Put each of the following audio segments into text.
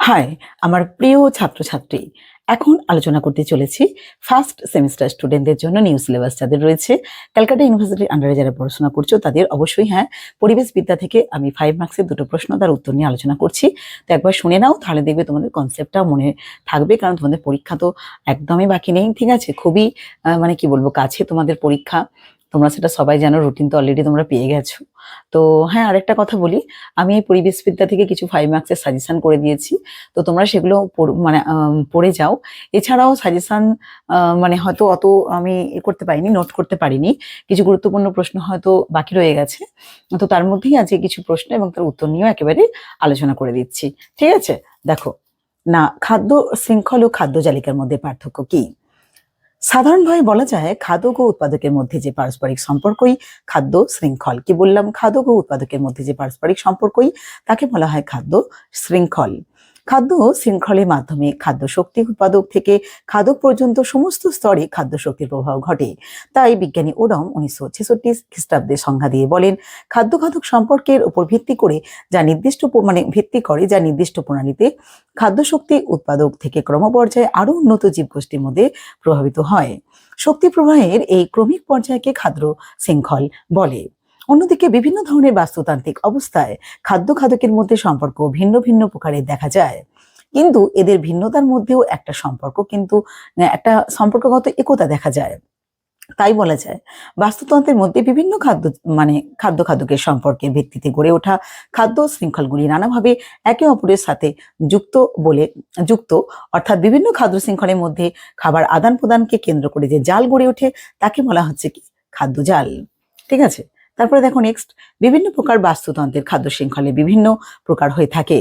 High আমার প্রিয় ছাত্রছাত্রী, এখন আলোচনা করতে চলেছি ফার্স্ট সেমিস্টার স্টুডেন্টদের জন্য নিউ সিলেবাস যাদের রয়েছে। ক্যালকাটা ইউনিভার্সিটির আন্ডারে যারা পড়াশোনা করছ, তাদের অবশ্যই হ্যাঁ পরিবেশ বিদ্যা থেকে আমি ফাইভ মার্কসের দুটো প্রশ্ন তার উত্তর নিয়ে আলোচনা করছি। তো একবার শুনে নাও, তাহলে দেখবে তোমাদের কনসেপ্টটা মনে থাকবে, কারণ তোমাদের পরীক্ষা তো একদমই বাকি নেই। ঠিক আছে, খুবই মানে কি বলব, কাছে তোমাদের পরীক্ষা। তোমরা সেটা সবাই জানো রুটিন তো অলরেডি তোমরা পেয়ে গেছো। তো হ্যাঁ আরেকটা কথা বলি, আমি এই পরিবেশবিদ্যা থেকে কিছু ফাইভ মার্কসের সাজেশন করে দিয়েছি। তো তোমরা সেগুলো মানে পড়ে যাও। এছাড়াও সাজেশন মানে হয়তো অত আমি এ করতে পারিনি নোট করতে পারিনি। কিছু গুরুত্বপূর্ণ প্রশ্ন হয়তো বাকি রয়ে গেছে। তো তার মধ্যেই আজকে কিছু প্রশ্ন এবং তার উত্তর নিয়েও একেবারে আলোচনা করে দিচ্ছি। ঠিক আছে? দেখো, না, খাদ্য শৃঙ্খল ও খাদ্য জালিকার মধ্যে পার্থক্য কি? সাধারণভাবে বলা যায় খাদক ও উৎপাদকের মধ্যে যে পারস্পরিক সম্পর্কই খাদ্য শৃঙ্খল। কি বললাম? খাদক ও উৎপাদকের মধ্যে যে পারস্পরিক সম্পর্কই, তাকে বলা হয় খাদ্য শৃঙ্খল। খাদ্য শৃঙ্খলের মাধ্যমে খাদ্য শক্তি উৎপাদক থেকে খাদক পর্যন্ত সমস্ত স্তরে খাদ্য শক্তির প্রভাব ঘটে। তাই বিজ্ঞানী ওডম উনিশশো ছেষট্টি খ্রিস্টাব্দে সংজ্ঞা দিয়ে বলেন, খাদ্য খাদক সম্পর্কের উপর ভিত্তি করে যা নির্দিষ্ট মানে ভিত্তি করে যা নির্দিষ্ট প্রণালীতে খাদ্য শক্তি উৎপাদক থেকে ক্রমপর্যায়ে আরও উন্নত জীবগোষ্ঠীর মধ্যে প্রভাবিত হয়। শক্তি প্রবাহের এই ক্রমিক পর্যায়কে খাদ্য শৃঙ্খল বলে। অন্যদিকে বিভিন্ন ধরনের বাস্তুতান্ত্রিক অবস্থায় খাদ্য খাদকের মধ্যে সম্পর্ক ভিন্ন ভিন্ন প্রকারে দেখা যায়। কিন্তু এদের ভিন্নতার মধ্যেও একটা সম্পর্ক কিন্তু একটা সম্পর্কগত একতা দেখা যায়। তাই বলা যায়, বাস্তুতন্ত্রের মধ্যে বিভিন্ন খাদ্য মানে খাদ্য খাদকের সম্পর্কের ভিত্তিতে গড়ে ওঠা খাদ্য শৃঙ্খলগুলি নানাভাবে একে অপরের সাথে যুক্ত বলে, যুক্ত, অর্থাৎ বিভিন্ন খাদ্য শৃঙ্খলের মধ্যে খাবার আদান প্রদানকে কেন্দ্র করে যে জাল গড়ে ওঠে, তাকে বলা হচ্ছে কি? খাদ্য জাল। ঠিক আছে? তারপরে দেখো নেক্সট বিভিন্ন প্রকার বাস্তুতন্ত্রের খাদ্য শৃঙ্খলে বিভিন্ন প্রকার হয়ে থাকে।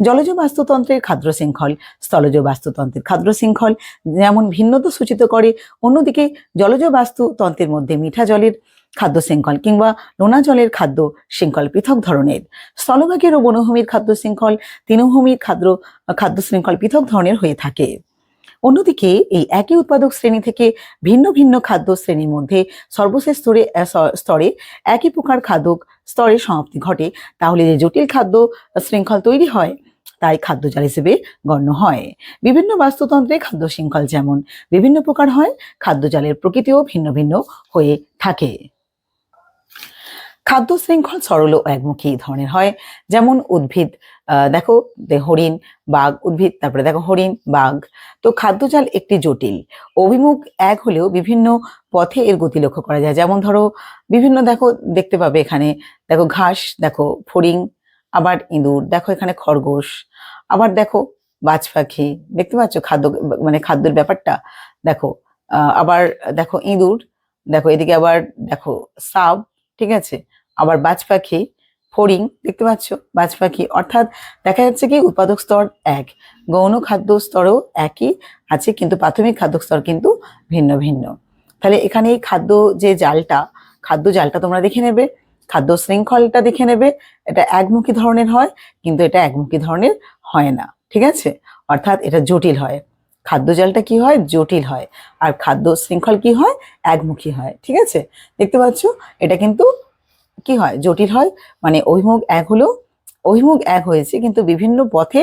জলজ বাস্তুতন্ত্রের খাদ্য শৃঙ্খল, স্থলজ বাস্তুতন্ত্রের খাদ্য শৃঙ্খল যেমন ভিন্নতা সূচিত করে, অন্যদিকে জলজ বাস্তুতন্ত্রের মধ্যে মিঠা জলের খাদ্য শৃঙ্খল কিংবা নোনা জলের খাদ্য শৃঙ্খল পৃথক ধরনের। স্থলভাগের ও বনভূমির খাদ্য শৃঙ্খল, তৃণভূমির খাদ্য খাদ্য শৃঙ্খল পৃথক ধরনের হয়ে থাকে। অন্যদিকে এই একই উৎপাদক শ্রেণি থেকে ভিন্ন ভিন্ন খাদ্য শ্রেণির মধ্যে সর্বশেষ স্তরে স্তরে একই প্রকার খাদ্য স্তরের সমাপ্তি ঘটে, তাহলে যে জটিল খাদ্য শৃঙ্খল তৈরি হয়, তাই খাদ্য জাল হিসেবে গণ্য হয়। বিভিন্ন বাস্তুতন্ত্রে খাদ্য শৃঙ্খল যেমন বিভিন্ন প্রকার হয় খাদ্য জালের প্রকৃতিও ভিন্ন ভিন্ন হয়ে থাকে। খাদ্য শৃঙ্খল সরল ও একমুখী ধরনের হয়। যেমন উদ্ভিদ দেখো হরিণ, বাঘ, উদ্ভিদ, তারপরে দেখো হরিণ, বাঘ। তো খাদ্যজাল একটি জটিল। অভিমুখ এক হলেও বিভিন্ন পথে এর গতি লক্ষ্য করা যায়। যেমন ধরো, বিভিন্ন দেখো, দেখতে পাবে এখানে, দেখো ঘাস, দেখো ফড়িং, আবার ইঁদুর, দেখো এখানে খরগোশ, আবার দেখো বাজ পাখি। দেখতে পাচ্ছ খাদ্য মানে খাদ্যের ব্যাপারটা? দেখো আবার দেখো ইঁদুর, দেখো এদিকে আবার দেখো সাপ, ঠিক আছে? আবার বাজ পাখি ফড়িং, দেখতে পাচ্ছ? বাজ পাখি। অর্থাৎ দেখা যাচ্ছে কি, উৎপাদক স্তর এক, গৌণ খাদ্য স্তরও একই আছে, কিন্তু প্রাথমিক খাদ্য স্তর কিন্তু ভিন্ন ভিন্ন। তাহলে এখানে এই খাদ্য যে জালটা, খাদ্য জালটা তোমরা দেখে নেবে, খাদ্য শৃঙ্খলটা দেখে নেবে, এটা একমুখী ধরনের হয়, কিন্তু এটা একমুখী ধরনের হয় না, ঠিক আছে? অর্থাৎ এটা জটিল হয়। খাদ্য জালটা কি হয়? জটিল হয়। আর খাদ্য শৃঙ্খল কি হয়? একমুখী হয়, ঠিক আছে? দেখতে পাচ্ছ? এটা কিন্তু কি হয়? জটিল হয়। মানে অভিমুখ এক হলেও, অভিমুখ এক হয়েছে কিন্তু বিভিন্ন পথে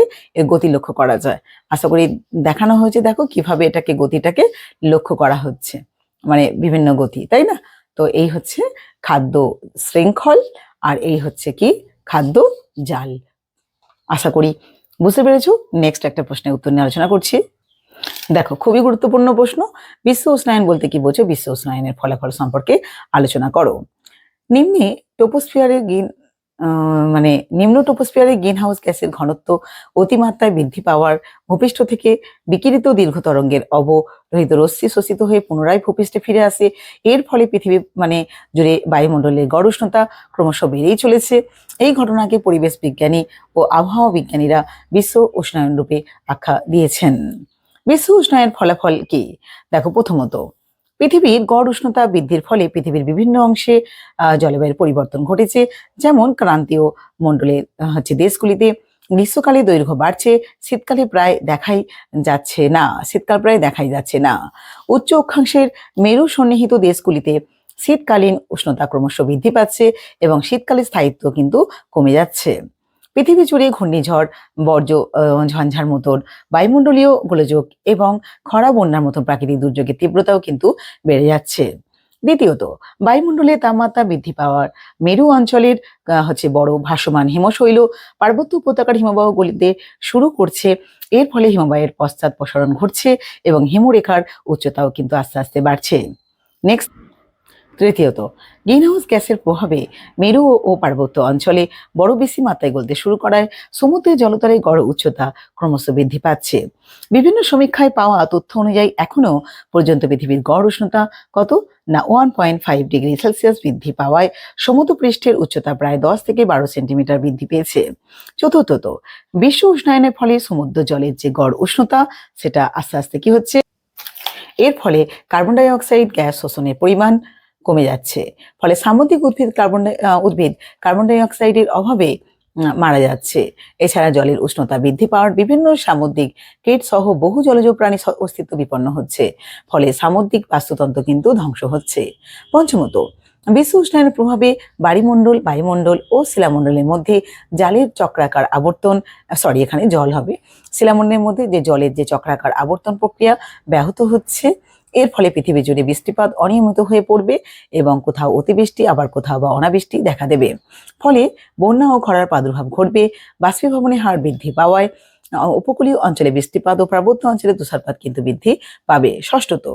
গতি লক্ষ্য করা যায়। আশা করি দেখানো হয়েছে, দেখো কীভাবে এটাকে, গতিটাকে লক্ষ্য করা হচ্ছে। মানে বিভিন্ন গতি, তাই না? তো এই হচ্ছে খাদ্য শৃঙ্খল আর এই হচ্ছে কি? খাদ্য জাল। আশা করি বুঝতে পেরেছ? নেক্সট একটা প্রশ্নের উত্তর নিয়ে আলোচনা করছি। দেখো, খুবই গুরুত্বপূর্ণ প্রশ্ন। বিশ্ব উষ্ণায়ন বলতে কি বোঝো? বিশ্ব উষ্ণায়নের ফলাফল সম্পর্কে আলোচনা করো। নিম্নে টোপোস্ফিয়ারের গ্রিন মানে নিম্ন টোপোস্ফিয়ারের গ্রিন হাউস গ্যাসের ঘনত্ব অতিমাত্রায় বৃদ্ধি পাওয়ার ভূপৃষ্ঠ থেকে বিকিরিত দীর্ঘ তরঙ্গের অবরোহিত রশ্মি শোষিত হয়ে পুনরায় ভূপৃষ্ঠে ফিরে আসে। এর ফলে পৃথিবী মানে জুড়ে বায়ুমণ্ডলের গড় উষ্ণতা ক্রমশ বেড়েই চলেছে। এই ঘটনাকে পরিবেশ বিজ্ঞানী ও আবহাওয়া বিজ্ঞানীরা বিশ্ব উষ্ণায়ন রূপে আখ্যা দিয়েছেন। বিশ্ব উষ্ণায়ন ফলাফল কি? দেখো প্রথমত পৃথিবীর গড় উষ্ণতা বৃদ্ধির ফলে পৃথিবীর বিভিন্ন অংশে জলবায়ুর পরিবর্তন ঘটেছে। যেমন ক্রান্তীয় মণ্ডলের হচ্ছে দেশগুলিতে গ্রীষ্মকালে দৈর্ঘ্য বাড়ছে, শীতকালে প্রায় দেখাই যাচ্ছে না, শীতকাল প্রায় দেখাই যাচ্ছে না। উচ্চ অক্ষাংশের মেরু সন্নিহিত দেশগুলিতে শীতকালীন উষ্ণতা ক্রমশ বৃদ্ধি পাচ্ছে এবং শীতকালে স্থায়িত্ব কিন্তু কমে যাচ্ছে। পৃথিবী জুড়ে ঘূর্ণিঝড়, বর্জ্য ঝঞ্ঝার মতন বায়ুমণ্ডলীয় গোলযোগ এবং খরা, বন্যার মতন প্রাকৃতিক দুর্যোগের তীব্রতাও কিন্তু বেড়ে যাচ্ছে। দ্বিতীয়ত, বায়ুমণ্ডলে তাপমাত্রা বৃদ্ধি পাওয়ার মেরু অঞ্চলের হচ্ছে বড় ভাসমান হিমশৈল, পার্বত্য উপত্যকার হিমবাহ গলিতে শুরু করছে। এর ফলে হিমবাহের পশ্চাৎ প্রসারণ ঘটছে এবং হিমরেখার উচ্চতাও কিন্তু আস্তে আস্তে বাড়ছে। নেক্সট তৃতীয়ত, গ্রিনহাউস গ্যাসের প্রভাবে মেরু ও পার্বত্য অঞ্চলে বড় বেশি মাত্রায় গলতে শুরু করায় সমুদ্রের জলতলের গড় উচ্চতা ক্রমশ বৃদ্ধি পাচ্ছে। বিভিন্ন সমীক্ষায় পাওয়া তথ্য অনুযায়ী এখনও পর্যন্ত পৃথিবীর গড় উষ্ণতা কত? না one point five degree Celsius বৃদ্ধি পাওয়ায় সমুদ্র পৃষ্ঠের উচ্চতা প্রায় দশ থেকে বারো সেন্টিমিটার বৃদ্ধি পেয়েছে। চতুর্থত, বিশ্ব উষ্ণায়নের ফলে সমুদ্র জলের যে গড় উষ্ণতা, সেটা আস্তে আস্তে কি হচ্ছে? এর ফলে কার্বন ডাই অক্সাইড গ্যাস শোষণের পরিমাণ কমে যাচ্ছে। ফলে সামুদ্রিক উদ্ভিদ কার্বন উদ্ভিদ কার্বন ডাইঅক্সাইডের অভাবে মারা যাচ্ছে। এছাড়া জলের উষ্ণতা বৃদ্ধি পাওয়ার বিভিন্ন সামুদ্রিক কীট সহ বহু জলজ প্রাণী অস্তিত্ব বিপন্ন হচ্ছে। ফলে সামুদ্রিক বাস্তুতন্ত্র কিন্তু ধ্বংস হচ্ছে। পঞ্চমত, বিশ্ব উষ্ণায়নের প্রভাবে বাড়িমণ্ডল বায়ুমণ্ডল ও শিলামণ্ডলের মধ্যে জালের চক্রাকার আবর্তন সরি এখানে জল হবে। শিলামণ্ডলের মধ্যে যে জলের যে চক্রাকার আবর্তন প্রক্রিয়া ব্যাহত হচ্ছে এর ফলে পৃথিবী জুড়ে বৃষ্টিপাত অনিয়মিত হয়ে পড়বে এবং কোথাও অতিবৃষ্টি, আবার কোথাও বা অনাবৃষ্টি দেখা দেবে। ফলে বন্যা ও খরার প্রাদুর্ভাব ঘটবে বাষ্পীভবনের হার বৃদ্ধি পাওয়ায় উপকূলীয় অঞ্চলে বৃষ্টিপাত ও পার্বত্য অঞ্চলে তুষারপাত কিন্তু বৃদ্ধি পাবে। ষষ্ঠত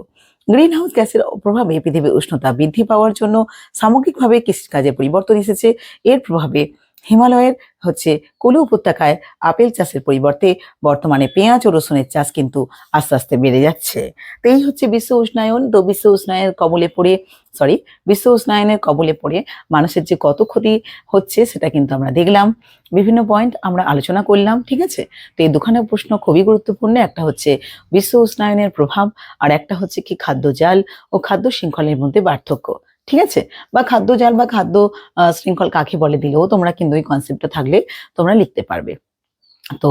গ্রিন হাউস গ্যাসের প্রভাবে পৃথিবীর উষ্ণতা বৃদ্ধি পাওয়ার জন্য সামগ্রিকভাবে কৃষিকাজে পরিবর্তন এসেছে। এর প্রভাবে হিমালয়ের হচ্ছে কুলু উপত্যকায় আপেল চাষের পরিবর্তে বর্তমানে পেঁয়াজ ও রসুনের চাষ কিন্তু আস্তে আস্তে বেড়ে যাচ্ছে। তো এই হচ্ছে বিশ্ব উষ্ণায়ন। তো বিশ্ব উষ্ণায়নের কবলে পড়ে সরি বিশ্ব উষ্ণায়নের কবলে পড়ে মানুষের যে কত ক্ষতি হচ্ছে সেটা কিন্তু আমরা দেখলাম। বিভিন্ন পয়েন্ট আমরা আলোচনা করলাম, ঠিক আছে? তো এই দুখানে প্রশ্ন খুবই গুরুত্বপূর্ণ। একটা হচ্ছে বিশ্ব উষ্ণায়নের প্রভাব আর একটা হচ্ছে কি খাদ্য জাল ও খাদ্য শৃঙ্খলের মধ্যে পার্থক্য। ঠিক আছে? বা খাদ্য জাল বা খাদ্য শৃঙ্খল কাকে বলে দিলেও তোমরা কিন্তু ওই কনসেপ্টটা থাকলে তোমরা লিখতে পারবে। তো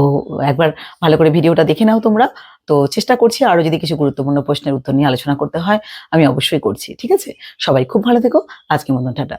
একবার ভালো করে ভিডিওটা দেখে নাও তোমরা। তো চেষ্টা করছি আরও যদি কিছু গুরুত্বপূর্ণ প্রশ্নের উত্তর নিয়ে আলোচনা করতে হয়, আমি অবশ্যই করছি, ঠিক আছে? সবাই খুব ভালো থেকো। আজকে মতন, টাটা।